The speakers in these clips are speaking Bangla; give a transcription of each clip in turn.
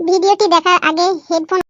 ভিডিওটি দেখার আগে হেডফোন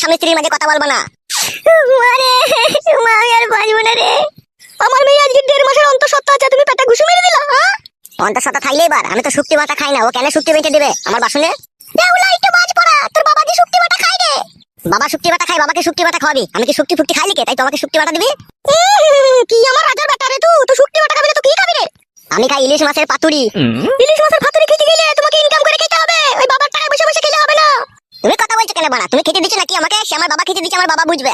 স্বামী স্ত্রীর মাঝে কথা বলবা না। আমি আর বাজবো না রে। আমার মেয়ে আজকে দেড় মাসের অন্তঃসত্ত্বা আছে তুমি পেটে ঘুষি মেরে দিলা হ্যাঁ? অন্তঃসত্ত্বা আমি তো শুক্তি বাটা খাই না ও কেন শুক্তি বেঁচে দিবে? আমার বাসনে? দেউলা একটু বাজ পড়া তোর বাবা কি শুক্তি বাটা খাই রে। বাবা শুক্তি বাটা খাই বাবাকে শুক্তি বাটা খাওয়াবি। আমি কি শুক্তি ফুক্তি খাইলি কে? তাই তোমাকে শুক্তি বাটা দিবি? কি আমার রাজার বেটা রে তুই তো শুক্তি বাটা খাবি তো কি খাবি রে? আমি খাই ইলিশ মাছের পাতুরি ইলিশ মাছের পাতুরি খেতে গেলে তোমাকে ইনকাম করে খেতে হবে। ওই বাবার টাকায় বসে বসে খেলে হবে না। তুমি কথা বলছো কেন বানা তুমি খেতে দিচ্ছ নাকি আমাকে? সে আমার বাবা খেতে দিচ্ছে আমার বাবা বুঝবে।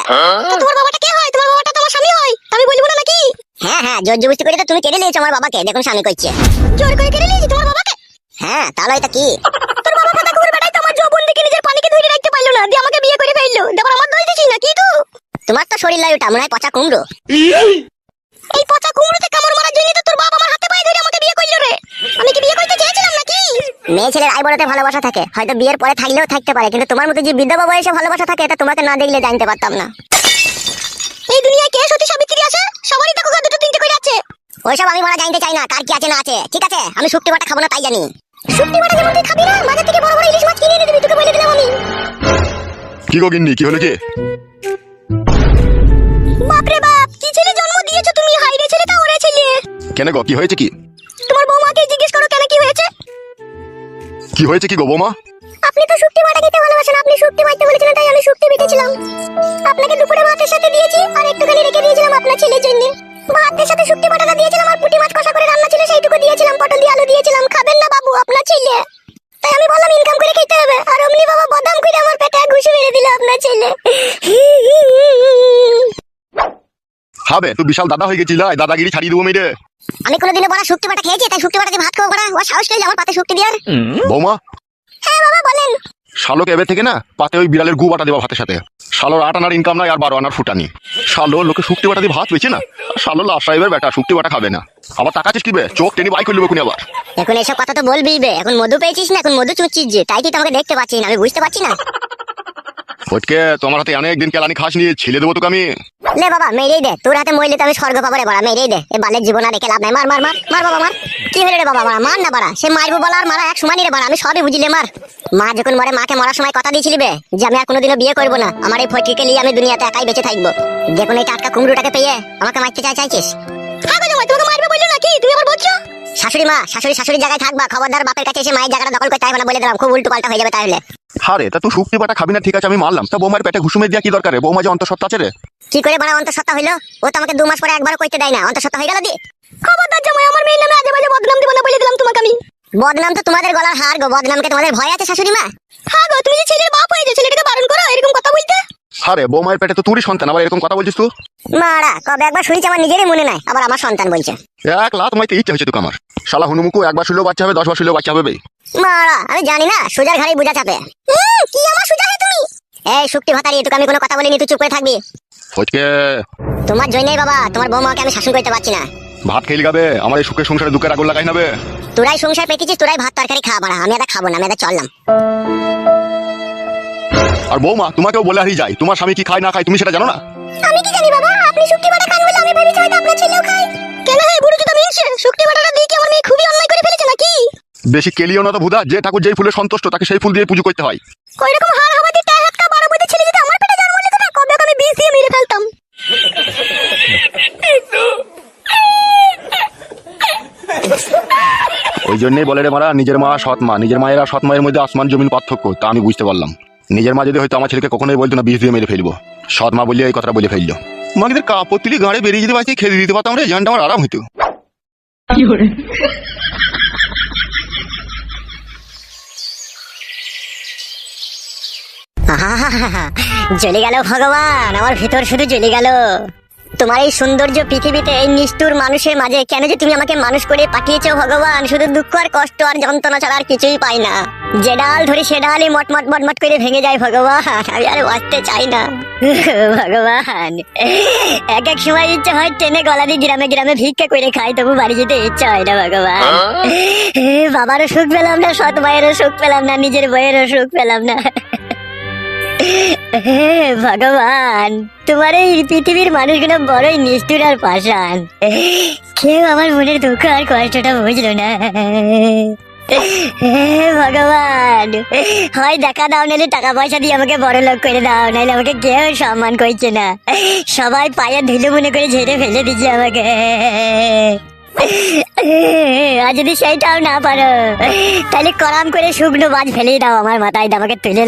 তো তোমার বাবাটা কে হয়? তোমার বাবাটা তোমার স্বামী হয়। আমি বলব না নাকি? হ্যাঁ হ্যাঁ জোর জবস্তি করে তো তুমি কেড়ে নিয়েছো আমার বাবাকে। দেখুন স্বামী করছে। জোর করে কেড়ে নিয়েছি তোমার বাবাকে? হ্যাঁ তাহলে এটা কি? তোর বাবা কথা কুকুর বেটাই তোমার যৌবন দেখে নিজের পানিকে ধরে রাখতে পারল না। দিয়ে আমাকে বিয়ে করে ফেলল। দেবার আমার দোষ দিছিস না কি তুই তোমার তো শরীর লাই ওটা মনে হয় পচা কুমড়ো। এই পচা কুমড়োতে কামড় মারার জন্য তো তোর বাবা আমার হাতে পায়ে আমাকে বিয়ে করল রে। আমি কি বিয়ে করতে চেয়েছিলাম নাকি? মেয়ে ছেলের আই বড়তে ভালোবাসা থাকে। হয়তো বিয়ের পরে থাকলেও থাকতে পারে কিন্তু তোমার মতো যে বিধবা বয়সে ভালোবাসা থাকে এটা তোমাকে না দেখলে জানতে পারতাম না। এই দুনিয়ায় কে সতী সাবিত্রী আছে? সবারই দেখো দুটো তিনটে করে আছে। ওইসব আমি মারা জানতে চাই না কার কি আছে না আছে। ঠিক আছে আমি শুক্তি বাটা খাব না তাই জানি। শুক্তি বাটা যেমন তুই খাবি না বাজার থেকে বড় বড় ইলিশ মাছ কিনে এনে দিবি তোকে বলে দিলাম আমি। কি গো গিন্নি কি হলো কি? বাপরে বাপ কি ছেলে জন্ম দিয়েছ তুমি? হাইরে ছেলে তা ওরে ছেলে। কেন গো কি হয়েছে কি? কি হয়েছে কি গো বৌমা? আপনি তো শুক্তি বাটা খেতে ভালোবাসেন আপনি শুক্তি মারতে বলেছিলেন তাই আমি শুক্তি বেটেছিলাম আপনাকে দুপুরে ভাতের সাথে দিয়েছি আর একটুখানি রেখে দিয়েছিলাম আপনার ছেলের জন্য। ভাতের সাথে শুক্তি বাটাটা দিয়েছিলাম আর পুঁটি মাছ কষা করে রান্না ছিল সেইটুকু দিয়েছিলাম পটল দিয়ে আলু দিয়েছিলাম। খাবেন না বাবু আপনার ছেলে। তাই আমি বললাম ইনকাম করে খেতে হবে। আর অমনি বাবা বদাম করে আমার পেটে ঘুষি মেরে দিল আপনার ছেলে। হবে তুই বিশাল দাদা হয়ে গেছিল দাদাগিরি ছাড়িয়ে দেবো মেরে। আমি কোনোদিনও বড় শুক্তি বাটা খেয়েছি তাই শুক্তি বাটা দিয়ে ভাত খাব বড়া। ও সাহস পেয়েছে আমার পাতে শুক্তি দেওয়ার। বৌমা। হ্যাঁ বাবা বলেন। শালোক এবে থেকে না পাতে ওই বিড়ালের গু বাটা দেওয়া ভাতের সাথে। শালোর আট আনার ইনকাম নাই আর বারো আনার ফুটানি। শালো লোকে শুক্তি বাটা দিয়ে ভাত পেয়েছে না শালো লাশ সাহেবের বেটা শুক্তি বাটা খাবে না। আবার টাকা চিসকিবে চোখ টেনে বাই করলে কোন আবার। এখন এসব কথা তো বলবি বে এখন মধু পেয়েছিস না এখন মধু চুচ্ছিস যে তাই কি তোমাকে দেখতে পাচ্ছি না আমি বুঝতে পারছি না। ফটকে তোমার হাতে অনেক দিন কেলানি খাস নিয়ে ছিলে দেবো তোকে আমি। লে বাবা মেরেই দে। তোর হাতে মইলে তো আমি স্বর্গ পাবো রে বাড়া মেরেই দে। এ বালের জীবন আর রেখে লাভ নাই। মার মার মার মার বাবা মার। কি হলো রে বাবা মার মার না বাড়া। সে মারবো বলা আর মারা এক সমানই রে বাড়া আমি সবই বুঝিলে মার। মা যখন মরে মাকে মরার সময় কথা দিয়েছিলি বে যে আমি আর কোনোদিনও বিয়ে করব না। আমার এই ফটকিকে নিয়ে আমি দুনিয়াতে একাই বেঁচে থাকব। দেখুন এই টাটকা কুমড়োটাকে পেয়ে আমাকে মারতে চাই চাইছিস? হ্যাঁ গো তোমাকে মারবে বলল নাকি? তুমি আবার বলছো শাশুড়ি মা শাশুড়ি শাশুড়ি জায়গায় থাকবা। খবরদার বাপের কাছে এসে মায়ের জায়গাটা দখল করতে হবে না বলে দিলাম। খুব উল্টো পাল্টা হয়ে যাবে তাহলে। হারে তা তুই শুক্তি বাটা খাবি না ঠিক আছে আমি মারলাম। তা বৌমার পেটে ঘুষুমে দিয়া কি দরকার? রে? বৌমা যে অন্তঃসত্ত্বা আছে রে। কি করে বড় অন্তঃসত্ত্বা হইল? ও তো আমাকে দু মাস পরে একবারও কইতে দেয় না। অন্তঃসত্ত্বা হয়ে গেল দি। খবরদার জামাই আমার মেয়ের নামে আজে বাজে বদনাম দিব না বলে দিলাম তোমাকে আমি। বদনাম তো তোমাদের গলার হার গো বদনামকে তোমাদের ভয় আছে শাশুড়ি মা হ্যাঁ গো তুমি যে ছেলের বাপ হয়ে হয়েছে ছেলেটাকে বারণ করো এরকম হারে বৌমার পেটে তো তুই সন্তান আবার এরকম কথা বলছিস তুই? মারা কবে একবার শুনেছি আমার নিজেরই মনে নাই আবার আমার সন্তান বলছে। এক লাখ মাইতে ইচ্ছা হয়েছে তোকে আমার। শালা হুনুমুকু একবার শুলেও বাচ্চা হবে দশ বার শুলেও বাচ্চা হবে বে। মারা আমি জানি না সুজার ঘাড়ি বুঝা চাপে। কি আমার সুজা হে তুমি? এই শুক্তি ভাতারি তোকে আমি কোনো কথা বলিনি তুই চুপ করে থাকবি। ফটকে। তোমার জন্যই বাবা তোমার বৌমাকে আমি শাসন করতে পারছি না। ভাত খেয়ে গাবে আমার এই সুখের সংসারে দুঃখের আগুন লাগাই নাবে তোরাই সংসার পেতেছিস তোরাই ভাত তরকারি খাওয়া বাড়া আমি এটা খাব না আমি এটা চললাম। আর বৌমা তোমাকেও বলে হারিয়ে যায় তোমার স্বামী কি খায় না খায় তুমি সেটা জানো না? আমি কি জানি বাবা? আপনি শুক্তি বাটা খান বলে আমি ভেবেছি হয়তো আপনার ছেলেও খায়। কেন হে বুড়ো জুতা মিনছে শুক্তি বাটাটা দিয়ে কি আমার মেয়ে খুবই অন্যায় করে ফেলেছে নাকি? বেশি কেলিও না তো ভুদা যে ঠাকুর যেই ফুলে সন্তুষ্ট তাকে সেই ফুল দিয়ে পুজো করতে হয়। কই রকম হার হাওয়াতে টাকা হাতকা বারো বছর ছেলে যদি আমার পেটে জন্ম নিত না কবে আমি বিষ দিয়ে মেরে ফেলতাম? ওই জন্যই বলে রে মারা নিজের মা সৎ মা নিজের মায়েরা সৎ মায়ের মধ্যে আসমান জমিন পার্থক্য তা আমি বুঝতে পারলাম। নিজের মা যদি হয়তো আমার ছেলেকে কখনোই বলতো না বিষ দিয়ে মেরে ফেলব। সৎ মা বললে এই কথাটা বলে ফেলল। মাকে কাপড় তুলি গাড়ি বেরিয়ে যেতে পারছি খেতে দিতে পারতাম রে জানটা আমার আরাম হইতো। জ্বলে গেল ভগবান আমার ভিতর শুধু জ্বলে গেল। তোমার এই সৌন্দর্য পৃথিবীতে এই নিষ্ঠুর মানুষের মাঝে কেন যে তুমি আমাকে মানুষ করে পাঠিয়েছো, ভগবান? শুধু দুঃখ আর কষ্ট আর যন্ত্রণা ছাড়া আর কিছুই পাই না। যে ডাল ধরে সে ডালই মটমট মটমট করে ভেঙে যায়, ভগবান। আমি আর বাঁচতে চাই না। ভগবান। এক এক সময় ইচ্ছা হয় ট্রেনে গলা দিয়ে গ্রামে গ্রামে ভিক্ষা করে খাই, তবু বাড়ি যেতে ইচ্ছা হয় না, ভগবান। বাবারও সুখ পেলাম না, সৎ মায়েরও সুখ পেলাম না, নিজের বইয়েরও সুখ পেলাম না। হে ভগবান। তোমার এই পৃথিবীর মানুষগুলো বড়ই নিষ্ঠুর আর পাষাণ। কেউ আমার মনের দুঃখ আর কষ্টটা বুঝলো না। হে ভগবান। হয় দেখা দাও, নাহলে টাকা পয়সা দিয়ে আমাকে বড় লোক করে দাও, নাহলে আমাকে কেউ সম্মান করছে না। সবাই পায়ে ধুলো মনে করে ঝেড়ে ফেলে দিচ্ছে আমাকে। আর যদি সেইটাও না পারো, তাহলে করাম করে শুকনো ফেলেই দাও আমার মাথায়, আমাকে তুলে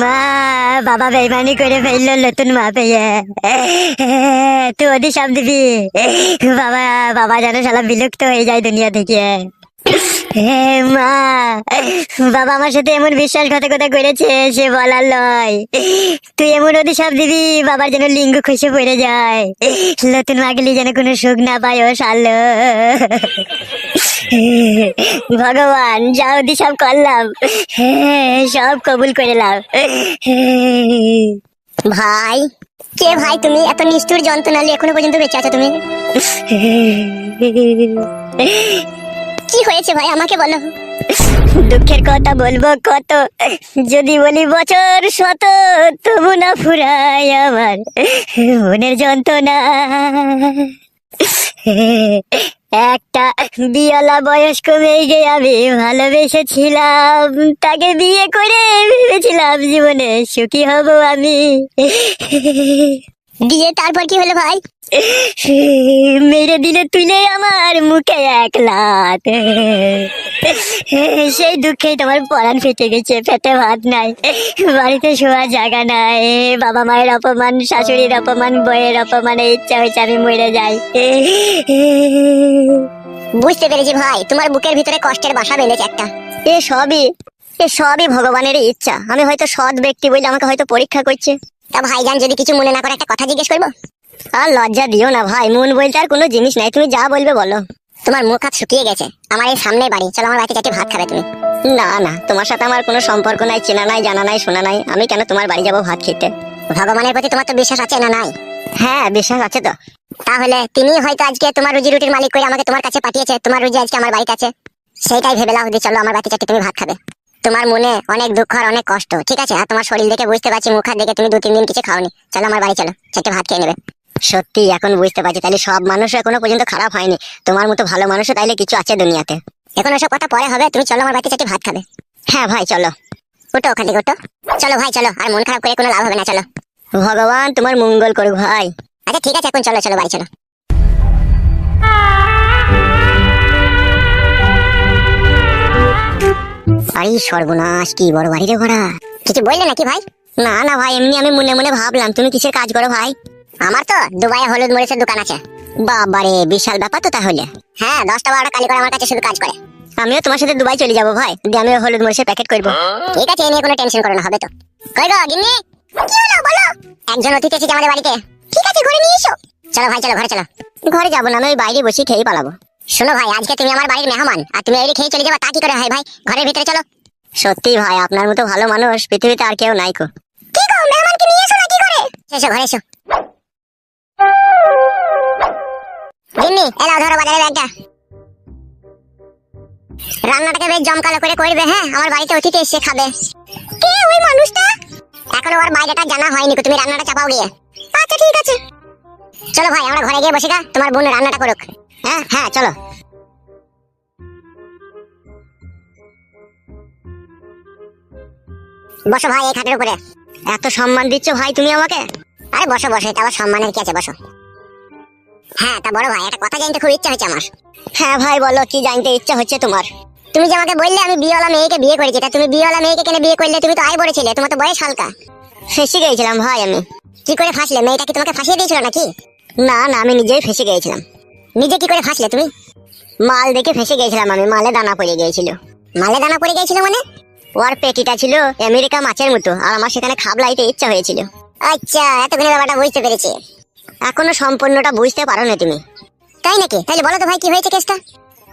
মা, বাবা বেইমানি করে ফেলল নতুন মা পেয়ে। তুই ওদি সব দিবি বাবা বাবা যেন সালা বিলুপ্ত হয়ে যায় দুনিয়া থেকে। হে মা, বাবা আমার সাথে এমন বিশ্বাসঘাতকতা করেছে, সে বলার লয় তুই এমন সব দিবি, বাবার যেন লিঙ্গ খুশি পড়ে যায়। নতুন মাগলি যেন কোনো সুখ না পায়, ও সাল ভগবান, যা সব করলাম, সব কবুল করে লাও ভাই, কে ভাই তুমি? এত নিষ্ঠুর যন্ত্রণা নিয়ে এখনও পর্যন্ত বেঁচে আছো তুমি? কি হয়েছে ভাই? আমাকে বলো। দুঃখের কথা বলব কত? যদি বলি বছর শত তবু না ফুরাই আমার মনের যন্ত্রণা। একটা বিয়ালা বয়স্ক মেয়েকে আমি ভালোবেসেছিলাম। তাকে বিয়ে করে ভেবেছিলাম জীবনে সুখী হব আমি। দিয়ে তারপর কি হলো ভাই? মেরে দিলে তুলে আমার মুখে এক লাত। সেই দুঃখেই তোমার পরাণ ফেটে গেছে পেটে ভাত নাই। বাড়িতে শোয়ার জায়গা নাই। বাবা মায়ের অপমান শাশুড়ির অপমান বইয়ের অপমানে ইচ্ছা হয়েছে আমি মরে যাই। বুঝতে পেরেছি ভাই তোমার বুকের ভিতরে কষ্টের বাসা বেঁধেছে একটা। এ সবই এ সবই ভগবানের ইচ্ছা। আমি হয়তো সৎ ব্যক্তি বলে আমাকে হয়তো পরীক্ষা করছে। তা ভাইজান যদি কিছু মনে না করে একটা কথা জিজ্ঞেস করব? আর লজ্জা দিও না ভাই মন বলতে আর কোনো জিনিস নাই তুমি যা বলবে বলো। তোমার মুখ হাত শুকিয়ে গেছে আমার এই সামনে বাড়ি চলো আমার বাড়িতে ভাত খাবে তুমি। না না তোমার সাথে আমার কোনো সম্পর্ক নাই চেনা নাই জানা নাই শোনা নাই আমি কেন তোমার বাড়ি যাব ভাত খেতে? ভগবানের প্রতি তোমার তো বিশ্বাস আছে না নাই? হ্যাঁ বিশ্বাস আছে তো। তাহলে তিনি হয়তো আজকে তোমার রুজি রুটির মালিক করে আমাকে তোমার কাছে পাঠিয়েছে তোমার রুজি আজকে আমার বাড়িতে আছে। সেইটাই ভেবে লাও যে চলো আমার বাড়িতে চারটে তুমি ভাত খাবে। তোমার মনে অনেক দুঃখ আর অনেক কষ্ট ঠিক আছে? আর তোমার শরীর দেখে বুঝতে পারছি মুখ হাত দেখে তুমি দু তিন দিন কিছু খাওনি। চলো আমার বাড়ি চলো চারটে ভাত খেয়ে নেবে। সত্যি, এখন বুঝতে পারছি। তাহলে সব মানুষ এখনও পর্যন্ত খারাপ হয়নি। তোমার মতো ভালো মানুষও তাইলে কিছু আছে দুনিয়াতে। এখন ওসব কথা পরে হবে, তুমি চলো আমার বাড়িতে ভাত খাবে। হ্যাঁ ভাই, চলো। ওটো ওখান থেকে ওটো চলো ভাই, চলো। আর মন খারাপ করে কোনো লাভ হবে না, চলো। ভগবান, তোমার মঙ্গল করুক ভাই। আচ্ছা ঠিক আছে, এখন চলো চলো, বাড়ি, চলো। আরে, সর্বনাশ, কি বড় বাড়ি রে ঘোড়া কিছু বললে নাকি ভাই? না না ভাই, এমনি আমি মনে মনে ভাবলাম, তুমি কিসের কাজ করো ভাই? আমার তো দুবাই হলুদ মরিচের দোকান আছে। বাবারে বিশাল ব্যাপার তো তাহলে। হ্যাঁ দশটা বারোটা কালি করে আমার কাছে শুধু কাজ করে। আমিও তোমার সাথে দুবাই চলে যাব ভাই। দিয়ে আমিও হলুদ মরিচের প্যাকেট করব। ঠিক আছে এ নিয়ে কোনো টেনশন করো না হবে তো। কই গো গিন্নি? কি হলো বলো। একজন অতিথি এসেছে আমাদের বাড়িতে। ঠিক আছে ঘরে নিয়ে এসো। চলো ভাই চলো ঘরে চলো। ঘরে যাব না আমি ওই বাইরে বসে খেয়ে পালাবো। শোনো ভাই আজকে তুমি আমার বাড়ির মেহমান। আর তুমি এই খেয়ে চলে যাবা তা কি করে হয় ভাই? ঘরের ভিতরে চলো। সত্যি ভাই আপনার মতো ভালো মানুষ পৃথিবীতে আর কেউ নাই কো। কি গো মেহমানকে নিয়ে এসো না কি করে? এসো ঘরে এসো। গিন্নি এলাও ধরো বাজারে ব্যাগটা। রান্নাটাকে বেশ জমকালো করে করবে হ্যাঁ? আমার বাড়িতে অতিথি এসে খাবে। কে ওই মানুষটা? এখনও ওর বাইরেটা জানা হয়নি তুমি রান্নাটা চাপাও গিয়ে। আচ্ছা ঠিক আছে। চলো ভাই, আমরা ঘরে গিয়ে বসে গা, তোমার বোন রান্নাটা করুক। হ্যাঁ হ্যাঁ চলো। বসো ভাই, এই খাটের উপরে। এত সম্মান দিচ্ছ ভাই তুমি আমাকে? আরে বসো বসো, এটা আবার সম্মানের কি আছে, বসো। হ্যাঁ তা বড় ভাই, একটা কথা জানতে খুব ইচ্ছা হচ্ছে আমার। হ্যাঁ ভাই, বলো, কি জানতে ইচ্ছা হচ্ছে তোমার? তুমি যে আমাকে বললে আমি বিয়েওয়ালা মেয়েকে বিয়ে করেছি, তা তুমি বিয়েওয়ালা মেয়েকে কেন বিয়ে করলে? তুমি তো আয় তোমার তো বয়স হালকা। ফেসে গিয়েছিলাম ভাই আমি। কি করে ফাঁসলে? মেয়েটা কি তোমাকে ফাঁসিয়ে দিয়েছিল নাকি? না না, আমি নিজেই ফেসে গিয়েছিলাম। নিজে কি করে ফাঁসলে তুমি? মাল দেখে ফেসে গিয়েছিলাম আমি, মালে দানা পড়ে গিয়েছিল। মালে দানা পড়ে গিয়েছিল মানে? ওর পেটিটা ছিল আমেরিকা মাছের মতো, আর আমার সেখানে খাবলাইতে ইচ্ছা হয়েছিল। আচ্ছা এতক্ষণে ব্যাপারটা বুঝতে পেরেছি। এখনও সম্পূর্ণটা বুঝতে পারো না তুমি। তাই নাকি? তাহলে বলো তো ভাই, কি হয়েছে কেসটা?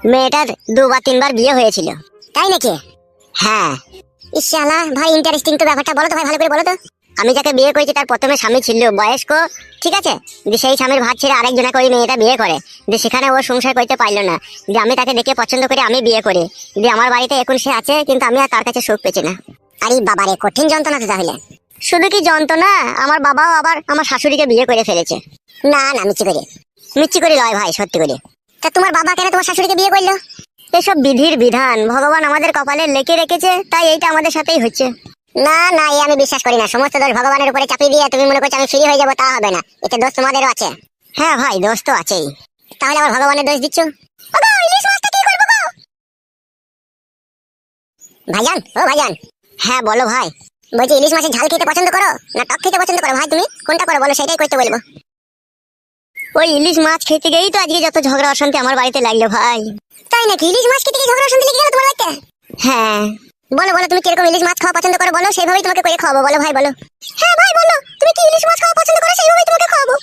মেয়েটার দুবার, তিনবার বিয়ে হয়েছিল। তাই নাকি? হ্যাঁ। ইশালা ভাই ইন্টারেস্টিং তো ব্যাপারটা। বলো তো ভাই, ভালো করে বলো তো। আমি যাকে বিয়ে করেছি, তার প্রথমে স্বামী ছিল, বয়স্ক, ঠিক আছে? যে সেই স্বামীর ভাত ছেড়ে আরেকজনা করে মেয়েটা বিয়ে করে। যে সেখানে ও সংসার করতে পারল না। যে আমি তাকে দেখে পছন্দ করে আমি বিয়ে করি। যে আমার বাড়িতে এখন সে আছে, কিন্তু আমি আর তার কাছে সুখ পেছি না। আরে বাবারে, কঠিন যন্ত্রণা তো তাহলে। শুধু কি যন্ত্রণা? আমার বাবাও আবার আমার শাশুড়িকে বিয়ে করে ফেলেছে। না না, মিচ্ছি করে। মিচ্ছি করে লয় ভাই, সত্যি করে। তা তোমার বাবা কেন তোমার শাশুড়িকে বিয়ে করল? এসব বিধির বিধান ভগবান আমাদের কপালে লেখে রেখেছে, তাই এইটা আমাদের সাথেই হচ্ছে। না না, এই আমি বিশ্বাস করি না। সমস্ত দোষ ভগবানের উপরে চাপিয়ে দিয়ে তুমি মনে করছ আমি ফ্রি হয়ে যাব, তা হবে না। এতে দোষ তোমাদেরও আছে। হ্যাঁ ভাই, দোষ তো আছেই। তাহলে আবার ভগবানের দোষ দিচ্ছ? ভাইজান, ও ভাইজান। হ্যাঁ বলো ভাই। বলছি, ইলিশ মাছের ঝাল খেতে পছন্দ করো? না, টক খেতে পছন্দ করো? ভাই, তুমি কোনটা করো বলো, সেটাই করতে বলব। ওই ইলিশ মাছ খেতে গিয়েই তো আজকে যত ঝগড়া অশান্তি আমার বাড়িতে লাগল, ভাই। তাই নাকি? ইলিশ মাছ খেতে গিয়ে ঝগড়া অশান্তি লেগে গেল তোমার বাড়িতে? হ্যাঁ। বলো বলো, তুমি কীরকম ইলিশ মাছ খাওয়া পছন্দ করো বলো, সেইভাবেই তোমাকে করে খাওয়াবো, বলো, ভাই, বলো। হ্যাঁ ভাই, বলো, তুমি কি ইলিশ মাছ খাওয়া পছন্দ করো, সেইভাবেই তোমাকে খাওয়াবো।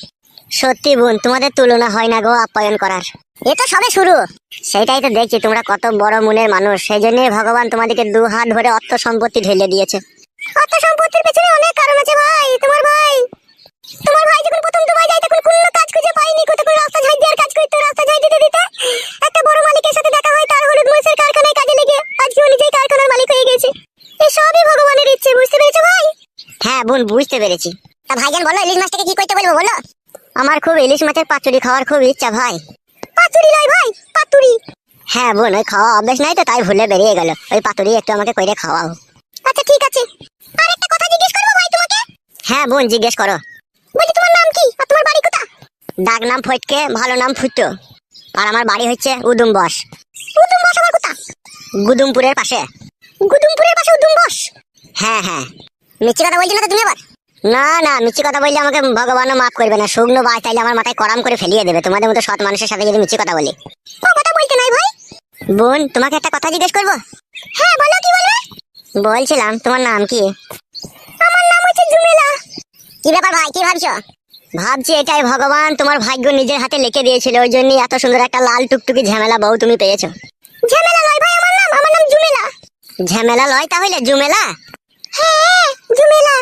সত্যি বোন, তোমাদের তুলনা হয় না গো আপ্যায়ন করার। এ তো সবে শুরু। সেটাই তো দেখছি, তোমরা কত বড় মনের মানুষ সেই জন্যই ভগবান তোমাদেরকে দু হাত ধরে অর্থ সম্পত্তি ঢেলে দিয়েছে। অর্থ সম্পত্তির পেছনে অনেক কারণ আছে ভাই। তোমার ভাই। তোমার ভাই যখন প্রথম দুবাই যায় তখন কোনো কাজ খুঁজে পাইনি কত করে রাস্তা ঝাড় দেওয়ার কাজ করতো রাস্তা ঝাড় দিতে দিতে একটা বড় মালিকের সাথে দেখা হয় তার হলুদ মরিচের কারখানায় কাজে লেগে। আজকে ও নিজেই কারখানার মালিক হয়ে গেছে। এই সবই ভগবানের ইচ্ছে বুঝতে পেরেছ ভাই? হ্যাঁ বোন বুঝতে পেরেছি। তা ভাইজান বলো ইলিশ মাছটাকে কি করতে বলব বলো? আমার খুব ইলিশ মাছের পাতুরি খাওয়ার খুব ইচ্ছা ভাই। পাতুরি নয় ভাই পাতুরি। হ্যাঁ বোন ওই খাওয়া অভ্যাস নাই তো তাই ভুলে বেরিয়ে গেল। ওই পাতুরি একটু আমাকে কইরে খাওয়াও। আচ্ছা ঠিক আছে। হ্যাঁ বোন, জিজ্ঞেস করো। বলছি, তোমার নাম কি? আর তোমার বাড়ি কোথা ডাক নাম ফটকে, ভালো নাম ফুটো। আর আমার বাড়ি হচ্ছে উদুম বস। উদুম বস আমার কোথা গুদুমপুরের পাশে। গুদুমপুরের পাশে উদুম বস? হ্যাঁ হ্যাঁ। মিষ্টি কথা বলছি না তো তুমি আবার? না না, মিষ্টি কথা বললে আমাকে ভগবানও মাফ করবে না, শুকনো বাস তাইলে আমার মাথায় করাম করে ফেলিয়ে দেবে। তোমাদের মতো সৎ মানুষের সাথে যদি মিষ্টি কথা বলি। কথা বলতে নাই ভাই। বোন, তোমাকে একটা কথা জিজ্ঞেস করব? হ্যাঁ বলো কি বলবে? বলছিলাম, তোমার নাম কি? আমার নাম হচ্ছে জুমেলা কি ব্যাপার ভাই কি ভাবছ? ভাবছি এটাই ভগবান তোমার ভাগ্য নিজের হাতে লিখে দিয়েছিল ওই জন্যই এত সুন্দর একটা লাল টুকটুকি ঝামেলা বউ তুমি পেয়েছ। ঝামেলা নয় ভাই আমার নাম আমার নাম জুমেলা ঝামেলা নয় তাহলে ঝুমেলা? হ্যাঁ ঝুমেলা।